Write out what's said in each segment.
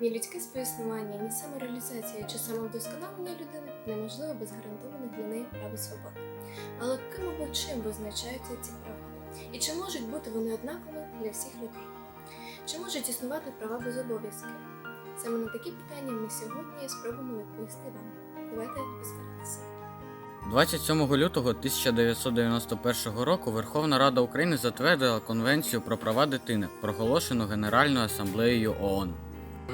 Ні людське співіснування, ні самореалізація чи самовдосконалення людини неможливо без гарантованих для неї прав і свобод. Але ким або чим визначаються ці права? І чи можуть бути вони однакові для всіх людей? Чи можуть існувати права без обов'язків? Саме на такі питання ми сьогодні спробуємо відповісти вам. Давайте розбиратися. 27 лютого 1991 року Верховна Рада України затвердила Конвенцію про права дитини, проголошену Генеральною асамблеєю ООН.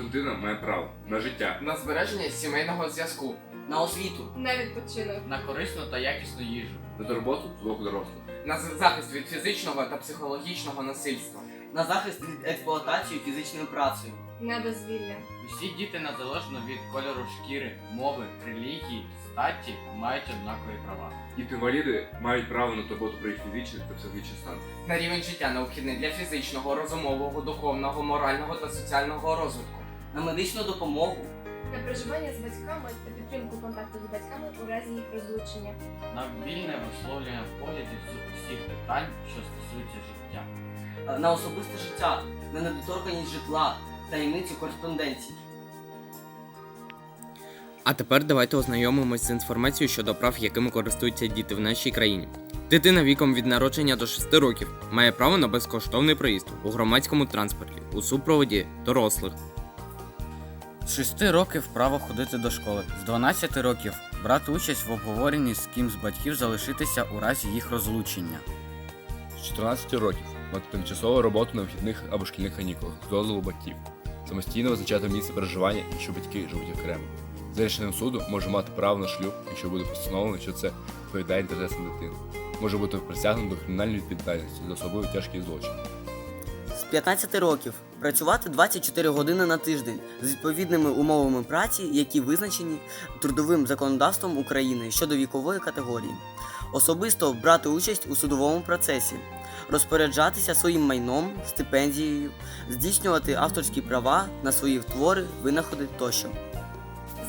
Людина має право на життя, на збереження сімейного зв'язку, на освіту, На відпочинок. На корисну та якісну їжу. на турботу з боку дорослих, на захист від фізичного та психологічного насильства. на захист від експлуатації фізичною працею, На дозвілля. Усі діти незалежно від кольору шкіри, мови, релігії, статі мають однакові права. діти-інваліди мають право на турботу про їх фізичний та психологічний стан. На рівень життя необхідний для фізичного, розумового, духовного, морального та соціального розвитку. На медичну допомогу, На проживання з батьками та підтримку контакту з батьками у разі їх розлучення. На вільне висловлювання поглядів з усіх питань, що стосуються життя. е, на особисте життя, на недоторканість житла, таємницю кореспонденції. А тепер давайте ознайомимось з інформацією щодо прав, якими користуються діти в нашій країні. Дитина віком від народження до 6 років має право на безкоштовний проїзд у громадському транспорті у супроводі дорослих. З 6 років право ходити до школи, з 12 років брати участь в обговоренні з ким з батьків залишитися у разі їх розлучення. З 14 років мати тимчасову роботу на вихідних або шкільних канікулах з дозволу батьків, самостійно визначати місце проживання, якщо батьки живуть окремо. За рішенням суду може мати право на шлюб, якщо буде постановлено, що це відповідає інтересам дитини. Може бути присягнено до кримінальної відповідальності за особливо тяжкий злочин. З 15 років працювати 24 години на тиждень з відповідними умовами праці, які визначені трудовим законодавством України щодо вікової категорії. Особисто брати участь у судовому процесі, розпоряджатися своїм майном, стипендією, здійснювати авторські права на свої твори, винаходи тощо.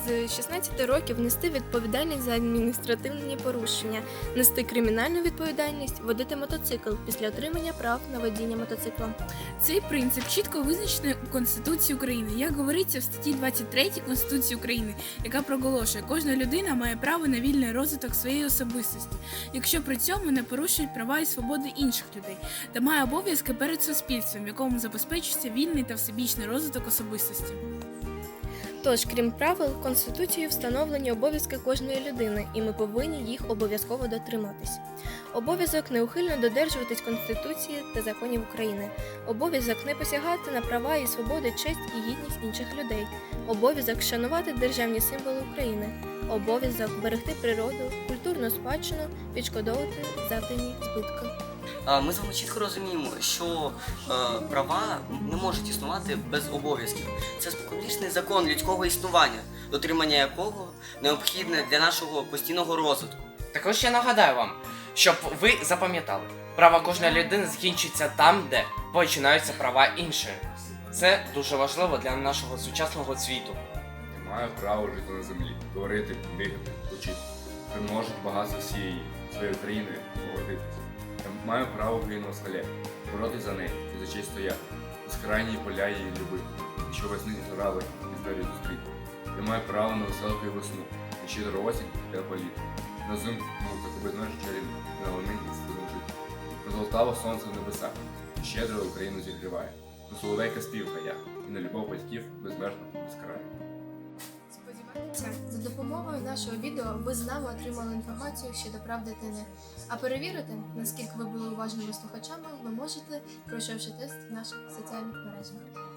З 16 років нести відповідальність за адміністративні порушення, нести кримінальну відповідальність, водити мотоцикл після отримання прав на водіння мотоцикла. Цей принцип чітко визначений у Конституції України, як говориться в статті 23 Конституції України, яка проголошує, кожна людина має право на вільний розвиток своєї особистості, якщо при цьому не порушують права і свободи інших людей, та має обов'язки перед суспільством, якому забезпечується вільний та всебічний розвиток особистості. Тож, крім правил, Конституцією встановлені обов'язки кожної людини, і ми повинні їх обов'язково дотриматись. Обов'язок неухильно додержуватись Конституції та законів України, обов'язок не посягати на права і свободи, честь і гідність інших людей, обов'язок шанувати державні символи України, обов'язок берегти природу, культурну спадщину, відшкодовувати завдані збитки. Ми з вами чітко розуміємо, що е, права не можуть існувати без обов'язків. Це споконвічний закон людського існування, дотримання якого необхідне для нашого постійного розвитку. Також я нагадаю вам, щоб ви запам'ятали, права кожної людини закінчуються там, де починаються права іншої. Це дуже важливо для нашого сучасного світу. Я маю право жити на землі, говорити, бігати, учити, примножити багатство всієї своєї країни, гордитися. Маю право країну скале, боротися за неї і за честь стояти, безкрайні поля її любити, і що весни зрави і зорі зустріти. Я маю право на веселку і весну, на щедру осінь та політ. На зиму, ну, таку безмежну чарівну, на лани і спину жити. На золотаве сонце в небесах, і щедро Україну зігріває. На соловейка співка я, і на любов батьків безмежно. Сподіваюся, за допомогою нашого відео ви знали отримали інформацію щодо прав дитини. А перевірити, наскільки ви були уважними слухачами, ви можете, пройшовши тест в наших соціальних мережах.